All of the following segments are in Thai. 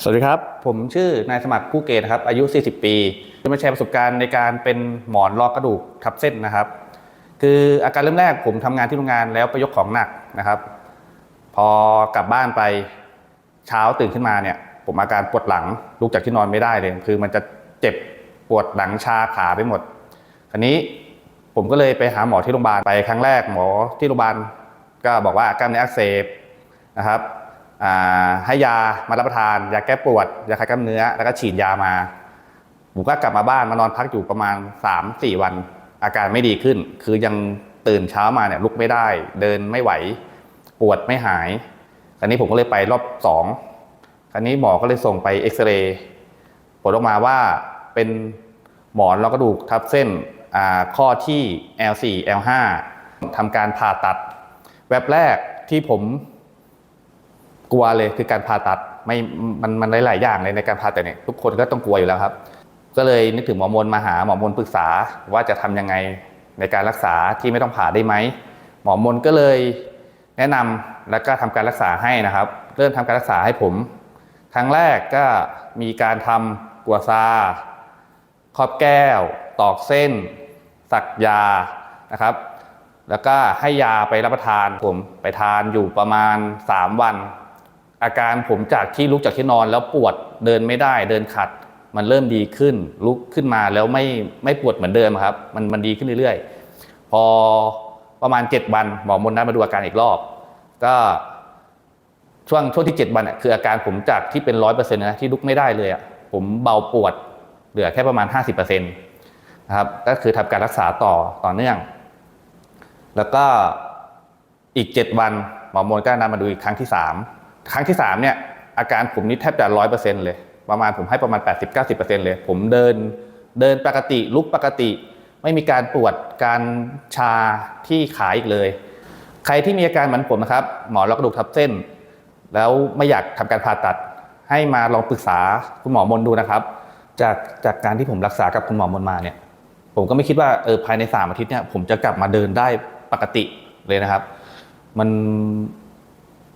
สวัสดีครับ ผมชื่อนายสมัครผู้เกตครับอายุ 40 ปีจะมาแชร์ประสบการณ์ในการเป็นหมอนรองกระดูกทับเส้นนะครับ คืออาการเริ่มแรกผมทำงานที่โรงงานแล้วไปยกของหนักนะครับ พอกลับบ้านไปเช้าตื่นขึ้นมาเนี่ย ผมอาการปวดหลังลุกจากที่นอนไม่ได้เลย คือมันจะเจ็บปวดหลังชาขาไปหมดคราวนี้ผมก็เลยไปหาหมอที่โรงพยาบาลไปครั้งแรกหมอที่โรงพยาบาลก็บอกว่ากล้ามเนื้ออักเสบนะครับ ให้ยามารับประทาน ยาแก้ปวด ยาคลายกล้ามเนื้อ แล้วก็ฉีดยามาผมก็กลับมาบ้านมานอนพักอยู่ประมาณ 3-4 วัน อาการไม่ดีขึ้น คือยังตื่นเช้ามาเนี่ยลุกไม่ได้ เดินไม่ไหว ปวดไม่หายคราวนี้ผมก็เลยไปรอบสองคราวนี้หมอก็เลยส่งไปเอ็กซเรย์ผลออกมาว่าเป็นหมอนรองกระดูกทับเส้นข้อที่ L4 L5 ทำการผ่าตัด แวบแรกที่ผม กลัวเลยคือการผ่าตัดไม่มันมันหลายๆอย่างเลยในการผ่าตัดเนี่ยทุกคนก็ต้องกลัวอยู่แล้วครับ ก็เลยนึกถึงหมอมนมาหาหมอมนปรึกษาว่าจะทำยังไงในการรักษาที่ไม่ต้องผ่าได้ไหมหมอมนก็เลยแนะนำแล้วก็ทำการรักษาให้นะครับ เริ่มทำการรักษาให้ผม ครั้งแรกก็มีการทำกัวซาครอบแก้ว ตอกเส้น สักยานะครับ แล้วก็ให้ยาไปรับประทานผมไปทานอยู่ประมาณ 3 วัน อาการผมจากที่ลุกจากที่นอนแล้วปวดเดินไม่ได้เดินขัด มันเริ่มดีขึ้น ลุกขึ้นมาแล้วไม่ไม่ปวดเหมือนเดิมครับ มันมันดีขึ้นเรื่อยๆ พอประมาณ 7 วันหมอมนนัดมาดูอาการอีกรอบ ก็ช่วงช่วงที่ 7 วันอะคืออาการผมจากที่เป็นร้อยเปอร์เซ็นต์นะที่ลุกไม่ได้เลยอะผมเบาปวดเหลือแค่ประมาณ 50%นะครับก็คือทำการรักษาต่อต่อเนื่อง แล้วก็อีก 7 วันหมอมนก็นัดมาดูอีกครั้งที่ 3 ครั้งที่3เนี่ยอาการผมนี่แทบจะร้อยเปอร์เซ็นต์เลย ประมาณผมให้ประมาณ 80-90%เลย ผมเดินเดินปกติลุกปกติ ไม่มีการปวดการชาที่ขาอีกเลย ใครที่มีอาการเหมือนผมนะครับ หมอรกระดูกทับเส้น แล้วไม่อยากทำการผ่าตัด ให้มาลองปรึกษาคุณหมอมนดูนะครับ จากจากการที่ผมรักษากับคุณหมอมนมาเนี่ย ผมก็ไม่คิดว่าเออภายในสามอาทิตย์เนี่ยผมจะกลับมาเดินได้ปกติเลยนะครับ มัน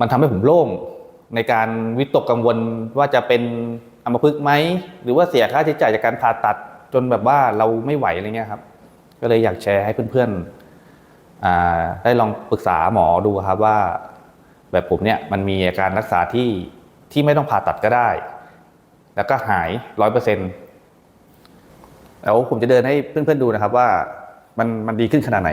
มันทำให้ผมโล่ง ในการวิตกกังวลว่าจะเป็นอัมพฤกษ์ไหมหรือว่าเสียค่าใช้จ่ายจากการผ่าตัดจนแบบว่าเราไม่ไหวอะไรเงี้ยครับ ก็เลยอยากแชร์ให้เพื่อนๆได้ลองปรึกษาหมอดูครับว่า แบบผมเนี่ยมันมีอาการรักษาที่ที่ไม่ต้องผ่าตัดก็ได้ แล้วก็หายร้อยเปอร์เซ็นต์แล้วผมจะเดินให้เพื่อนๆดูนะครับว่ามันมันดีขึ้นขนาดไหน